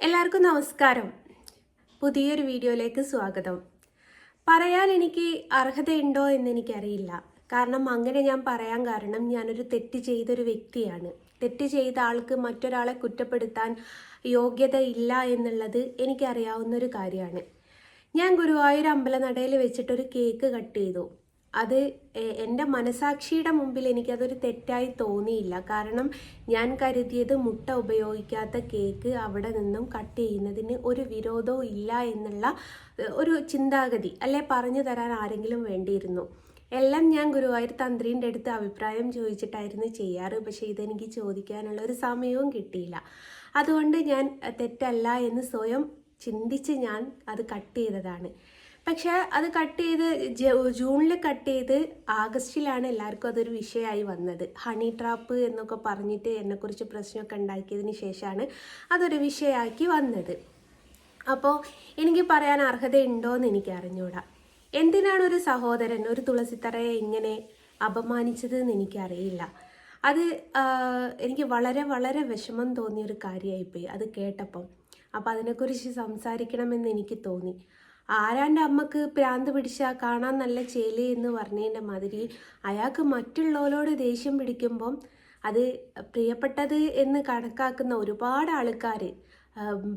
എല്ലാവർക്കും നമസ്കാരം. പുതിയൊരു വീഡിയോയിലേക്ക് സ്വാഗതം. പറയാൻ എനിക്ക് അർഹതയുണ്ടോ എന്ന് എനിക്കറിയില്ല. കാരണം അങ്ങനെ ഞാൻ പറയാൻ കാരണം ഞാനൊരു തെറ്റ് ചെയ്തൊരു വ്യക്തിയാണ്. തെറ്റ് ചെയ്ത ആൾക്ക് മറ്റൊരാളെ കുറ്റപ്പെടുത്താൻ യോഗ്യത ഇല്ല എന്നുള്ളത് എനിക്കറിയാവുന്ന ഒരു കാര്യമാണ്. ഞാൻ ഗുരുവായൂർ അമ്പലനടയിൽ വെച്ചിട്ടൊരു കേക്ക് കട്ട് ചെയ്തു. അത് എന്റെ മനസാക്ഷിയുടെ മുമ്പിൽ എനിക്കതൊരു തെറ്റായി തോന്നിയില്ല. കാരണം ഞാൻ കരുതിയത് മുട്ട ഉപയോഗിക്കാത്ത കേക്ക് അവിടെ നിന്നും കട്ട് ചെയ്യുന്നതിന് ഒരു വിരോധവും ഇല്ല എന്നുള്ള ഒരു ചിന്താഗതി അല്ലെ പറഞ്ഞു തരാൻ ആരെങ്കിലും വേണ്ടിയിരുന്നു. എല്ലാം ഞാൻ ഗുരുവായൂർ തന്ത്രീന്റെ അടുത്ത് അഭിപ്രായം ചോദിച്ചിട്ടായിരുന്നു ചെയ്യാറ്. പക്ഷേ ഇതെനിക്ക് ചോദിക്കാനുള്ള ഒരു സമയവും കിട്ടിയില്ല. അതുകൊണ്ട് ഞാൻ തെറ്റല്ല എന്ന് സ്വയം ചിന്തിച്ച് ഞാൻ അത് കട്ട് ചെയ്തതാണ്. പക്ഷേ അത് കട്ട് ചെയ്ത് ജൂണിൽ കട്ട് ചെയ്ത് ആഗസ്റ്റിലാണ് എല്ലാവർക്കും അതൊരു വിഷയമായി വന്നത്. ഹണി ട്രാപ്പ് എന്നൊക്കെ പറഞ്ഞിട്ട് എന്നെക്കുറിച്ച് പ്രശ്നമൊക്കെ ഉണ്ടാക്കിയതിന് ശേഷമാണ് അതൊരു വിഷയമാക്കി വന്നത്. അപ്പോൾ എനിക്ക് പറയാൻ അർഹതയുണ്ടോ എന്ന് എനിക്ക് അറിഞ്ഞൂടാ. എന്തിനാണ് ഒരു സഹോദരൻ ഒരു തുളസിത്തറയെ ഇങ്ങനെ അപമാനിച്ചത് എന്ന് എനിക്കറിയില്ല. അത് എനിക്ക് വളരെ വളരെ വിഷമം തോന്നിയൊരു കാര്യമായിപ്പോയി. അത് കേട്ടപ്പം. അപ്പോൾ അതിനെക്കുറിച്ച് സംസാരിക്കണമെന്ന് എനിക്ക് തോന്നി. ആരാന്റെ അമ്മയ്ക്ക് പ്രാന്ത് പിടിച്ചാൽ കാണാൻ നല്ല ചേലി എന്ന് പറഞ്ഞതിന്റെ മാതിരി അയാൾക്ക് മറ്റുള്ളവരോട് ദേഷ്യം പിടിക്കുമ്പം അത് പ്രിയപ്പെട്ടത് എന്ന് കണക്കാക്കുന്ന ഒരുപാട് ആൾക്കാർ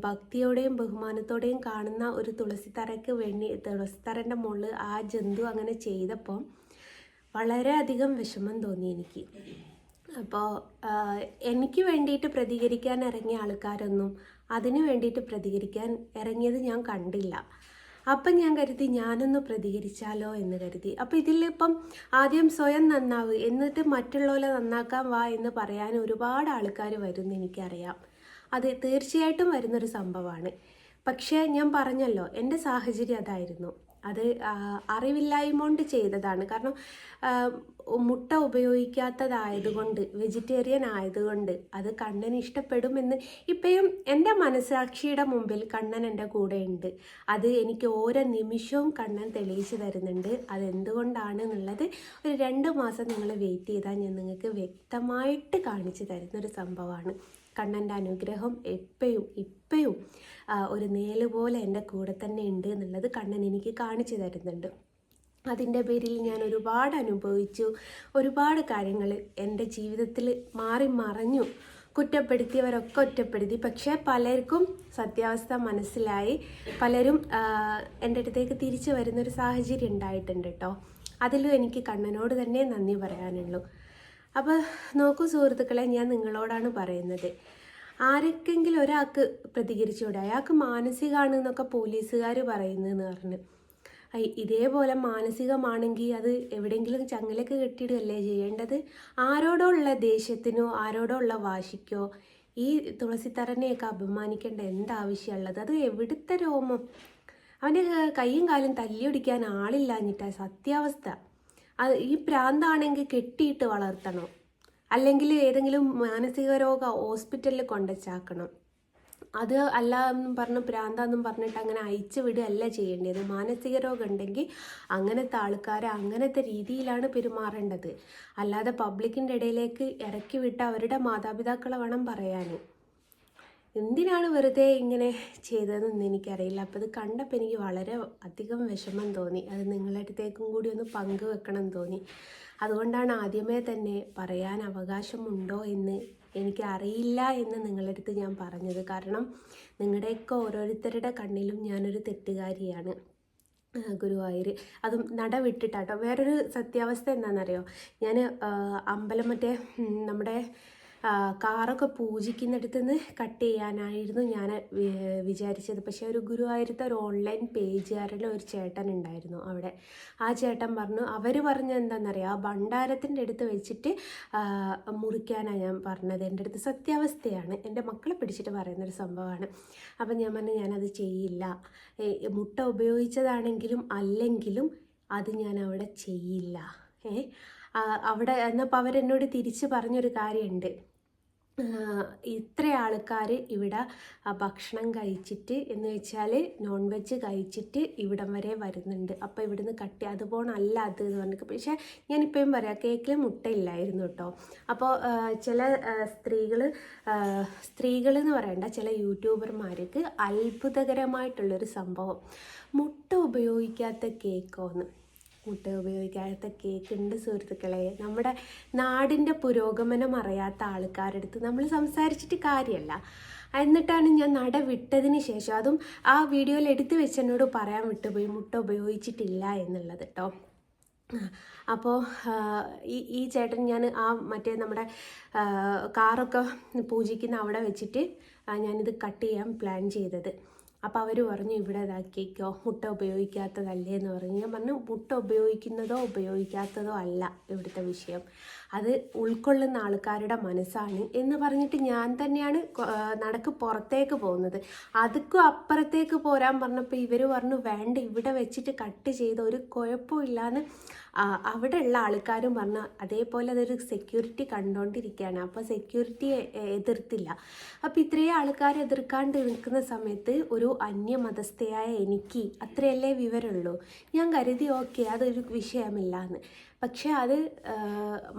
ഭക്തിയോടെയും ബഹുമാനത്തോടെയും കാണുന്ന ഒരു തുളസിത്തറയ്ക്ക് വേണ്ടി തുളസിത്തറന്റെ മുകളിൽ ആ ജന്തു അങ്ങനെ ചെയ്തപ്പം വളരെയധികം വിഷമം തോന്നി എനിക്ക്. അപ്പോൾ എനിക്ക് വേണ്ടിയിട്ട് പ്രതികരിക്കാൻ ഇറങ്ങിയ ആൾക്കാരൊന്നും അതിന് വേണ്ടിയിട്ട് പ്രതികരിക്കാൻ ഇറങ്ങിയത് ഞാൻ കണ്ടില്ല. അപ്പം ഞാൻ കരുതി ഞാനൊന്ന് പ്രതികരിച്ചാലോ എന്ന് കരുതി. അപ്പം ഇതിലിപ്പം ആദ്യം സ്വയം നന്നാവ് എന്നിട്ട് മറ്റുള്ളവരെ നന്നാക്കാൻ വാ എന്ന് പറയാൻ ഒരുപാട് ആൾക്കാർ വരുമെന്ന് എനിക്കറിയാം. അത് തീർച്ചയായിട്ടും വരുന്നൊരു സംഭവമാണ്. പക്ഷേ ഞാൻ പറഞ്ഞല്ലോ എന്റെ സാഹചര്യം അതായിരുന്നു. അത് അറിവില്ലായ്മ ചെയ്തതാണ്. കാരണം മുട്ട ഉപയോഗിക്കാത്തതായതുകൊണ്ട് വെജിറ്റേറിയൻ ആയതുകൊണ്ട് അത് കണ്ണൻ ഇഷ്ടപ്പെടുമെന്ന് ഇപ്പോഴും എന്റെ മനസാക്ഷിയുടെ മുമ്പിൽ കണ്ണൻ എന്റെ കൂടെ ഉണ്ട് അത് എനിക്ക് ഓരോ നിമിഷവും കണ്ണൻ തെളിയിച്ചു തരുന്നുണ്ട്. അതെന്തുകൊണ്ടാണ് എന്നുള്ളത് ഒരു രണ്ട് മാസം നിങ്ങൾ വെയിറ്റ് ചെയ്താൽ ഞാൻ നിങ്ങൾക്ക് വ്യക്തമായിട്ട് കാണിച്ചു തരുന്നൊരു സംഭവമാണ്. കണ്ണന്റെ അനുഗ്രഹം എപ്പോഴും ഇപ്പോഴും ഒരു നേൽ പോലെ എന്റെ കൂടെ തന്നെ ഉണ്ട് എന്നുള്ളത് കണ്ണൻ എനിക്ക് കാണിച്ചു തരുന്നുണ്ട്. അതിന്റെ പേരിൽ ഞാൻ ഒരുപാട് അനുഭവിച്ചു. ഒരുപാട് കാര്യങ്ങൾ എന്റെ ജീവിതത്തിൽ മാറി മറഞ്ഞു. കുറ്റപ്പെടുത്തിയവരൊക്കെ ഒറ്റപ്പെടുത്തി. പക്ഷേ പലർക്കും സത്യാവസ്ഥ മനസ്സിലായി. പലരും എന്റെ അടുത്തേക്ക് തിരിച്ചു വരുന്നൊരു സാഹചര്യം ഉണ്ടായിട്ടുണ്ട് കേട്ടോ. അതിലും എനിക്ക് കണ്ണനോട് തന്നെ നന്ദി പറയാനുള്ളൂ. അപ്പോൾ നോക്കൂ സുഹൃത്തുക്കളെ ഞാൻ നിങ്ങളോടാണ് പറയുന്നത്. ആരൊക്കെങ്കിലും ഒരാൾക്ക് പ്രതികരിച്ചുകൂടെ? അയാൾക്ക് മാനസികമാണ് എന്നൊക്കെ പോലീസുകാർ പറയുന്നതെന്ന് പറഞ്ഞ്. ഇതേപോലെ മാനസികമാണെങ്കിൽ അത് എവിടെയെങ്കിലും ചങ്ങലൊക്കെ കെട്ടിയിടുകയല്ലേ ചെയ്യേണ്ടത്? ആരോടോ ഉള്ള ദേഷ്യത്തിനോ ആരോടോ ഉള്ള വാശിക്കോ ഈ തുളസിത്തറനെയൊക്കെ അപമാനിക്കേണ്ട എന്താവശ്യമുള്ളത്? അത് എവിടുത്തെ രോമം? അവന്റെ കൈയും കാലും തല്ലിയൊടിക്കാൻ ആളില്ലാഞ്ഞിട്ടാ സത്യാവസ്ഥ. ഈ പ്രാന്താണെങ്കിൽ കെട്ടിയിട്ട് വളർത്തണം. അല്ലെങ്കിൽ ഏതെങ്കിലും മാനസിക രോഗ ഹോസ്പിറ്റലിൽ കൊണ്ടുവച്ചാക്കണം. അത് അല്ല എന്നും പറഞ്ഞ് പ്രാന്താന്നും പറഞ്ഞിട്ട് അങ്ങനെ അയച്ചു വിടുകയല്ല ചെയ്യേണ്ടത്. മാനസിക രോഗം ഉണ്ടെങ്കിൽ അങ്ങനത്തെ ആൾക്കാരെ അങ്ങനത്തെ രീതിയിലാണ് പെരുമാറേണ്ടത്. അല്ലാതെ പബ്ലിക്കിന്റെ ഇടയിലേക്ക് ഇറക്കി വിട്ട് അവരുടെ മാതാപിതാക്കളെ വേണം പറയാൻ. എന്തിനാണ് വെറുതെ ഇങ്ങനെ ചെയ്തതെന്ന് എനിക്കറിയില്ല. അപ്പോൾ ഇത് കണ്ടപ്പോൾ എനിക്ക് വളരെ അധികം വിഷമം തോന്നി. അത് നിങ്ങളുടെ അടുത്തേക്കും കൂടി ഒന്ന് പങ്കുവെക്കണം തോന്നി. അതുകൊണ്ടാണ് ആദ്യമേ തന്നെ പറയാൻ അവകാശമുണ്ടോ എന്ന് എനിക്ക് അറിയില്ല എന്ന് നിങ്ങളുടെ അടുത്ത് ഞാൻ പറഞ്ഞത്. കാരണം നിങ്ങളുടെയൊക്കെ ഓരോരുത്തരുടെ കണ്ണിലും ഞാനൊരു തെറ്റുകാരിയാണ്. ഗുരുവായൂർ അതും നട വിട്ടിട്ടാട്ടോ. വേറൊരു സത്യാവസ്ഥ എന്താണെന്നറിയോ? ഞാൻ അമ്പലം മറ്റേ നമ്മുടെ കാറൊക്കെ പൂജിക്കുന്നിടത്ത് നിന്ന് കട്ട് ചെയ്യാനായിരുന്നു ഞാൻ വിചാരിച്ചത്. പക്ഷേ ഒരു ഗുരുവായൂരത്തെ ഒരു ഓൺലൈൻ പേജുകാരുടെ ഒരു ചേട്ടൻ ഉണ്ടായിരുന്നു അവിടെ. ആ ചേട്ടൻ പറഞ്ഞു അവർ പറഞ്ഞ എന്താണെന്നറിയാം ആ ഭണ്ഡാരത്തിന്റെ അടുത്ത് വെച്ചിട്ട് മുറിക്കാനാണ് ഞാൻ പറഞ്ഞത്. എന്റെ അടുത്ത് സത്യാവസ്ഥയാണ്. എന്റെ മക്കളെ പിടിച്ചിട്ട് പറയുന്നൊരു സംഭവമാണ്. അപ്പം ഞാൻ പറഞ്ഞു ഞാനത് ചെയ്യില്ല. മുട്ട ഉപയോഗിച്ചതാണെങ്കിലും അല്ലെങ്കിലും അത് ഞാൻ അവിടെ ചെയ്യില്ല. ഏ അവിടെ എന്നപ്പോൾ അവരെന്നോട് തിരിച്ച് പറഞ്ഞൊരു കാര്യമുണ്ട് ഇത്ര ആൾക്കാർ ഇവിടെ ഭക്ഷണം കഴിച്ചിട്ട് എന്ന് വെച്ചാൽ നോൺ വെജ് കഴിച്ചിട്ട് ഇവിടം വരെ വരുന്നുണ്ട്. അപ്പോൾ ഇവിടുന്ന് കട്ടി അത് പോണല്ല അത് എന്ന് പറഞ്ഞിട്ട്. പക്ഷേ ഞാനിപ്പോഴും പറയാം കേക്കിൽ മുട്ടയില്ലായിരുന്നു കേട്ടോ അപ്പോൾ ചില സ്ത്രീകൾ സ്ത്രീകൾ എന്ന് പറയണ്ട ചില യൂട്യൂബർമാർക്ക് അത്ഭുതകരമായിട്ടുള്ളൊരു സംഭവം. മുട്ട ഉപയോഗിക്കാത്ത കേക്കോന്ന്. മുട്ട ഉപയോഗിക്കാത്ത കേക്ക് ഉണ്ട് സുഹൃത്തുക്കളെ. നമ്മുടെ നാടിന്റെ പുരോഗമനം അറിയാത്ത ആൾക്കാരുടെ അടുത്ത് നമ്മൾ സംസാരിച്ചിട്ട് കാര്യമല്ല എന്നിട്ടാണ് ഞാൻ നട വിട്ടതിന് ശേഷം അതും ആ വീഡിയോയിൽ എടുത്തു വെച്ച് എന്നോട് പറയാൻ വിട്ടുപോയി മുട്ട ഉപയോഗിച്ചിട്ടില്ല എന്നുള്ളത് കേട്ടോ അപ്പോൾ ഈ ഈ ചേട്ടൻ ഞാൻ ആ മറ്റേ നമ്മുടെ കാറൊക്കെ പൂജിക്കുന്ന അവിടെ വെച്ചിട്ട് ഞാനിത് കട്ട് ചെയ്യാൻ പ്ലാൻ ചെയ്തത്. അപ്പോൾ അവർ പറഞ്ഞു ഇവിടെ ഇതാക്കിക്കോ മുട്ട ഉപയോഗിക്കാത്തതല്ലേ എന്ന് പറഞ്ഞു. ഞാൻ പറഞ്ഞു മുട്ട ഉപയോഗിക്കുന്നതോ ഉപയോഗിക്കാത്തതോ അല്ല ഇവിടുത്തെ വിഷയം. അത് ഉൾക്കൊള്ളുന്ന ആൾക്കാരുടെ മനസ്സാണ് എന്ന് പറഞ്ഞിട്ട് ഞാൻ തന്നെയാണ് നടക്ക് പുറത്തേക്ക് പോകുന്നത്. അതുക്കും അപ്പുറത്തേക്ക് പോരാൻ പറഞ്ഞപ്പോൾ ഇവർ പറഞ്ഞു വേണ്ട ഇവിടെ വെച്ചിട്ട് കട്ട് ചെയ്ത് ഒരു കുഴപ്പമില്ലാന്ന് അവിടെ ഉള്ള ആൾക്കാരും പറഞ്ഞു അതേപോലെ അതൊരു സെക്യൂരിറ്റി കണ്ടുകൊണ്ടിരിക്കുകയാണ് അപ്പോൾ സെക്യൂരിറ്റി എതിർത്തില്ല. അപ്പോൾ ഇത്രയും ആൾക്കാർ എതിർക്കാണ്ട് നിൽക്കുന്ന സമയത്ത് ഒരു അന്യമതസ്ഥയായ എനിക്ക് അത്രയല്ലേ വിവരമുള്ളൂ ഞാൻ കരുതി ഓക്കെ അതൊരു വിഷയമില്ല എന്ന് പക്ഷേ അത്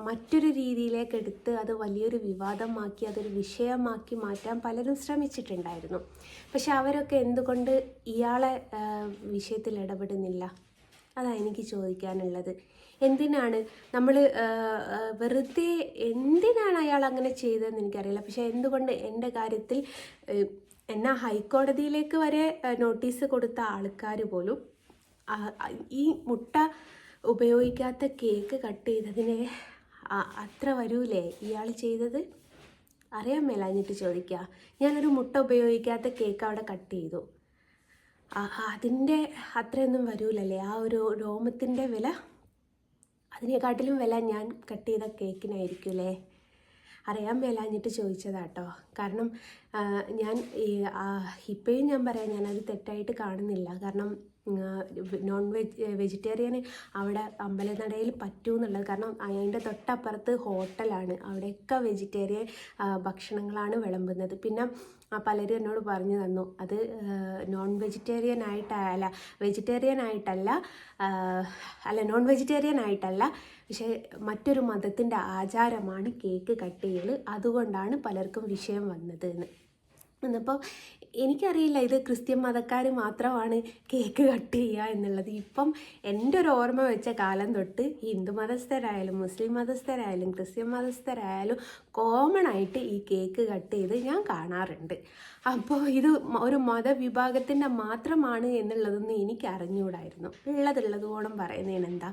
മറ്റൊരു രീതിയിലേക്ക് എടുത്ത് അത് വലിയൊരു വിവാദമാക്കി അതൊരു വിഷയമാക്കി മാറ്റാൻ പലരും ശ്രമിച്ചിട്ടുണ്ടായിരുന്നു. പക്ഷെ അവരൊക്കെ എന്തുകൊണ്ട് ഇയാളെ വിഷയത്തിൽ ഇടപെടുന്നില്ല? അതാണ് എനിക്ക് ചോദിക്കാനുള്ളത്. എന്തിനാണ് നമ്മൾ വെറുതെ എന്തിനാണ് അയാൾ അങ്ങനെ ചെയ്തതെന്ന് എനിക്കറിയില്ല. പക്ഷേ എന്തുകൊണ്ട് എന്റെ കാര്യത്തിൽ എന്നാ ഹൈക്കോടതിയിലേക്ക് വരെ നോട്ടീസ് കൊടുത്ത ആൾക്കാർ പോലും ഈ മുട്ട ഉപയോഗിക്കാത്ത കേക്ക് കട്ട് ചെയ്തതിനെ അത്ര വരൂലേ? ഇയാൾ ചെയ്തത്? അറിയാൻ മേലാഞ്ഞിട്ട് ചോദിക്കുക ഞാനൊരു മുട്ട ഉപയോഗിക്കാത്ത കേക്ക് അവിടെ കട്ട് ചെയ്തു. അതിന്റെ അത്രയൊന്നും വരൂലല്ലേ? ആ ഒരു രോമത്തിന്റെ വില? അതിനെക്കാട്ടിലും വില ഞാൻ കട്ട് ചെയ്ത കേക്കിനായിരിക്കും അല്ലേ അറിയാൻ മേലാഞ്ഞിട്ട് ചോദിച്ചതാട്ടോ കാരണം ഞാൻ ഇപ്പോഴും ഞാൻ പറയാം ഞാനത് തെറ്റായിട്ട് കാണുന്നില്ല. കാരണം നോൺ വെജ് വെജിറ്റേറിയന് അവിടെ അമ്പലനടയിൽ പറ്റൂ എന്നുള്ളത് കാരണം അതിന്റെ തൊട്ടപ്പുറത്ത് ഹോട്ടലാണ്. അവിടെയൊക്കെ വെജിറ്റേറിയൻ ഭക്ഷണങ്ങളാണ് വിളമ്പുന്നത്. പിന്നെ പലരും എന്നോട് പറഞ്ഞു തന്നു അത് നോൺ വെജിറ്റേറിയൻ ആയിട്ടല്ല വെജിറ്റേറിയൻ ആയിട്ടല്ല അല്ല നോൺ വെജിറ്റേറിയൻ ആയിട്ടല്ല പക്ഷേ മറ്റൊരു മതത്തിന്റെ ആചാരമാണ് കേക്ക് കട്ട് ചെയ്യൽ അതുകൊണ്ടാണ് പലർക്കും വിഷയം വന്നത് എന്ന് എന്നപ്പോൾ എനിക്കറിയില്ല ഇത് ക്രിസ്ത്യൻ മതക്കാർ മാത്രമാണ് കേക്ക് കട്ട് ചെയ്യുക എന്നുള്ളത്. ഇപ്പം എന്റെ ഒരു ഓർമ്മ വെച്ച കാലം തൊട്ട് ഹിന്ദു മതസ്ഥരായാലും മുസ്ലിം മതസ്ഥരായാലും ക്രിസ്ത്യൻ മതസ്ഥരായാലും കോമൺ ആയിട്ട് ഈ കേക്ക് കട്ട് ചെയ്ത് ഞാൻ കാണാറുണ്ട്. അപ്പോൾ ഇത് ഒരു മതവിഭാഗത്തിന്റെ മാത്രമാണ് എന്നുള്ളതൊന്നും എനിക്ക് അറിഞ്ഞുകൂടായിരുന്നു ഉള്ളതുള്ളതുപോണം പറയുന്നതിന് എന്താ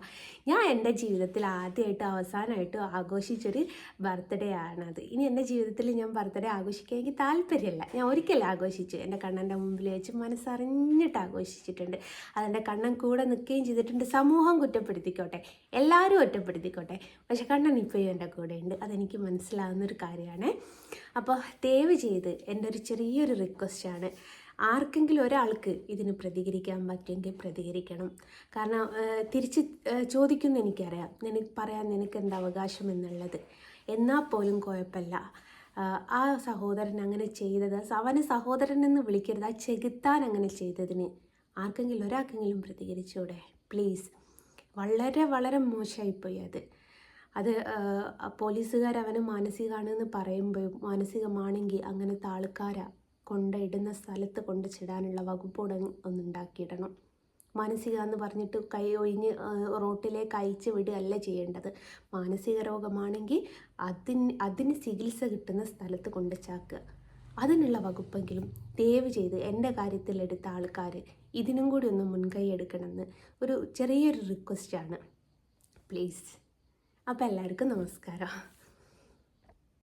ഞാൻ എന്റെ ജീവിതത്തിൽ ആദ്യമായിട്ട് അവസാനമായിട്ട് ആഘോഷിച്ചൊരു ബർത്ത്ഡേ ആണത്. ഇനി എന്റെ ജീവിതത്തിൽ ഞാൻ ബർത്ത്ഡേ ആഘോഷിക്കാൻ എനിക്ക് താല്പര്യമില്ല. ഞാൻ ഒരിക്കലും ആഘോഷിച്ചു എന്റെ കണ്ണന്റെ മുമ്പിൽ വെച്ച് മനസ്സറിഞ്ഞിട്ട് ആഘോഷിച്ചിട്ടുണ്ട്. അതെന്റെ കണ്ണൻ കൂടെ നിൽക്കുകയും ചെയ്തിട്ടുണ്ട്. സമൂഹം കുറ്റപ്പെടുത്തിക്കോട്ടെ എല്ലാവരും ഒറ്റപ്പെടുത്തിക്കോട്ടെ. പക്ഷെ കണ്ണൻ ഇപ്പോഴും എന്റെ കൂടെ ഉണ്ട് അതെനിക്ക് മനസ്സിലാവുന്നൊരു കാര്യമാണ്. അപ്പോൾ ദയവ് ചെയ്ത് എന്റെ ഒരു ചെറിയൊരു റിക്വസ്റ്റാണ് ആർക്കെങ്കിലും ഒരാൾക്ക് ഇതിന് പ്രതികരിക്കാൻ പറ്റുമെങ്കിൽ പ്രതികരിക്കണം. കാരണം തിരിച്ച് ചോദിക്കുന്ന എനിക്കറിയാം. നിനക്ക് പറയാൻ നിനക്ക് എന്താ അവകാശം എന്നുള്ളത്. എന്നാൽ പോലും കുഴപ്പമില്ല. ആ സഹോദരൻ അങ്ങനെ ചെയ്തത് അവനെ സഹോദരൻ എന്ന് വിളിക്കരുത് ആ ചെകുത്താൻ അങ്ങനെ ചെയ്തതിന് ആർക്കെങ്കിലും ഒരാൾക്കെങ്കിലും പ്രതികരിച്ചൂടെ? പ്ലീസ് വളരെ വളരെ മോശമായിപ്പോയി അത്. അത് പോലീസുകാർ അവന് മാനസികമാണെന്ന് പറയുമ്പോൾ മാനസികമാണെങ്കിൽ അങ്ങനത്തെ ആൾക്കാരാ കൊണ്ടിടുന്ന സ്ഥലത്ത് കൊണ്ട് ചിടാനുള്ള വകുപ്പോടെ ഒന്ന് ഉണ്ടാക്കിയിടണം. മാനസിക എന്ന് പറഞ്ഞിട്ട് കൈ ഒഴിഞ്ഞ് റോട്ടിലേക്ക് അയച്ച് വിടുകയല്ല ചെയ്യേണ്ടത്. മാനസിക രോഗമാണെങ്കിൽ അതിന് അതിന് ചികിത്സ കിട്ടുന്ന സ്ഥലത്ത് കൊണ്ട് ചാക്കുക. അതിനുള്ള വകുപ്പെങ്കിലും ദയവ് ചെയ്ത് എന്റെ കാര്യത്തിലെടുത്ത ആൾക്കാർ ഇതിനും കൂടി ഒന്ന് മുൻകൈ എടുക്കണമെന്ന് ഒരു ചെറിയൊരു റിക്വസ്റ്റാണ് പ്ലീസ് അപ്പോൾ എല്ലാവർക്കും നമസ്കാരം.